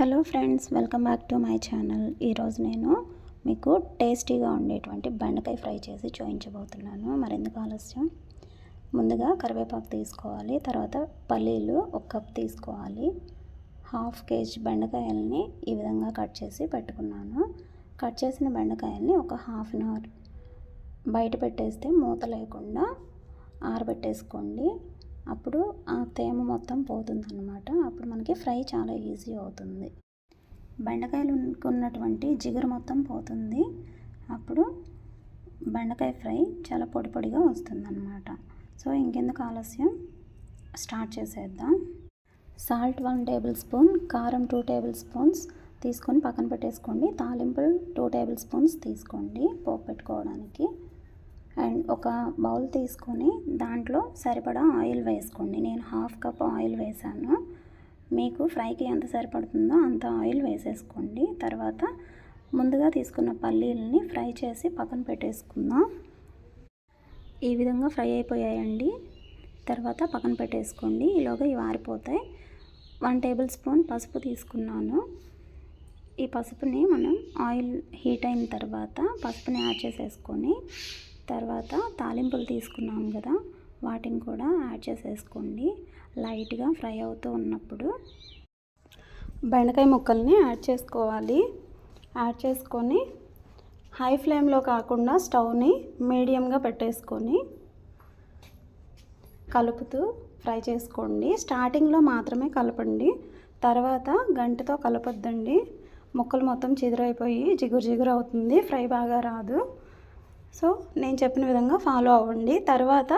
Hello friends welcome back to my channel. ఈరోజు నేను మీకు టేస్టీగా ఉండేటువంటి బెండకాయ ఫ్రై చేసి చూపించబోతున్నాను. మరెందుకు ఆలస్యం? ముందుగా కరివేపాకు తీసుకోవాలి తర్వాత పల్లీలు ఒక కప్ తీసుకోవాలి. హాఫ్ కేజీ బెండకాయల్ని ఈ విధంగా కట్ చేసి పెట్టుకున్నాను. కట్ చేసిన బెండకాయల్ని ఒక హాఫ్ అన్ అవర్ బయట పెట్టేస్తే మూత లేకుండా ఆరబెట్టేసుకోండి. అప్పుడు ఆ తేమ మొత్తం పోతుందన్నమాట. అప్పుడు మనకి ఫ్రై చాలా ఈజీ అవుతుంది. బెండకాయలు ఉన్నటువంటి జిగురు మొత్తం పోతుంది. అప్పుడు బెండకాయ ఫ్రై చాలా పొడి పొడిగా వస్తుందన్నమాట. సో ఇంకెందుకు ఆలస్యం? స్టార్ట్ చేసేద్దాం. సాల్ట్ వన్ టేబుల్ స్పూన్ కారం టూ టేబుల్ స్పూన్స్ తీసుకొని పక్కన పెట్టేసుకోండి. తాలింపులు టూ టేబుల్ స్పూన్స్ తీసుకోండి పోపు పెట్టుకోవడానికి. అండ్ ఒక బౌల్ తీసుకొని దాంట్లో సరిపడా ఆయిల్ వేసుకోండి. నేను హాఫ్ కప్ ఆయిల్ వేసాను. మీకు ఫ్రైకి ఎంత సరిపడుతుందో అంత ఆయిల్ వేసేసుకోండి. తర్వాత ముందుగా తీసుకున్న పల్లీలని ఫ్రై చేసి పక్కన పెట్టేసుకుందాం. ఈ విధంగా ఫ్రై అయిపోయాయండి. తర్వాత పక్కన పెట్టేసుకోండి. ఈలోగా ఇవి ఆరిపోతాయి. వన్ టేబుల్ స్పూన్ పసుపు తీసుకున్నాను. ఈ పసుపుని మనం ఆయిల్ హీట్ అయిన తర్వాత పసుపుని యాడ్ చేసేసుకొని తర్వాత తాలింపులు తీసుకున్నాం కదా వాటిని కూడా యాడ్ చేసేసుకోండి. లైట్గా ఫ్రై అవుతూ ఉన్నప్పుడు బెండకాయ ముక్కల్ని యాడ్ చేసుకోవాలి. యాడ్ చేసుకొని హై ఫ్లేమ్లో కాకుండా స్టవ్ని మీడియంగా పెట్టేసుకొని కలుపుతూ ఫ్రై చేసుకోండి. స్టార్టింగ్లో మాత్రమే కలపండి. తర్వాత గంటతో కలపొద్దండి. ముక్కలు మొత్తం చిదురైపోయి జిగురు జిగురు అవుతుంది. ఫ్రై బాగా రాదు. సో నేను చెప్పిన విధంగా ఫాలో అవ్వండి. తర్వాత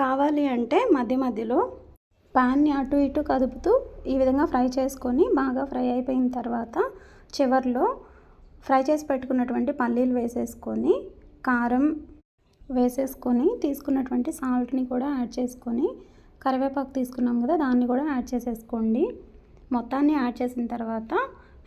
కావాలి అంటే మధ్య మధ్యలో పాన్ని అటు ఇటు కదుపుతూ ఈ విధంగా ఫ్రై చేసుకొని బాగా ఫ్రై అయిపోయిన తర్వాత చివరిలో ఫ్రై చేసి పెట్టుకున్నటువంటి పల్లీలు వేసేసుకొని కారం వేసేసుకొని తీసుకున్నటువంటి సాల్ట్ని కూడా యాడ్ చేసుకొని కరివేపాకు తీసుకున్నాం కదా దాన్ని కూడా యాడ్ చేసేసుకోండి. మొత్తాన్ని యాడ్ చేసిన తర్వాత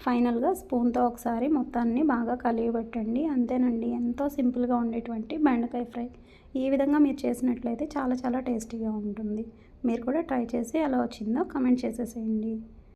ఫైనల్గా స్పూన్తో ఒకసారి మొత్తాన్ని బాగా కలియబెట్టండి. అంతేనండి ఎంతో సింపుల్గా ఉండేటువంటి బెండకాయ ఫ్రై. ఈ విధంగా మీరు చేసినట్లయితే చాలా చాలా టేస్టీగా ఉంటుంది. మీరు కూడా ట్రై చేసి ఎలా వచ్చిందో కమెంట్ చేసేసేయండి.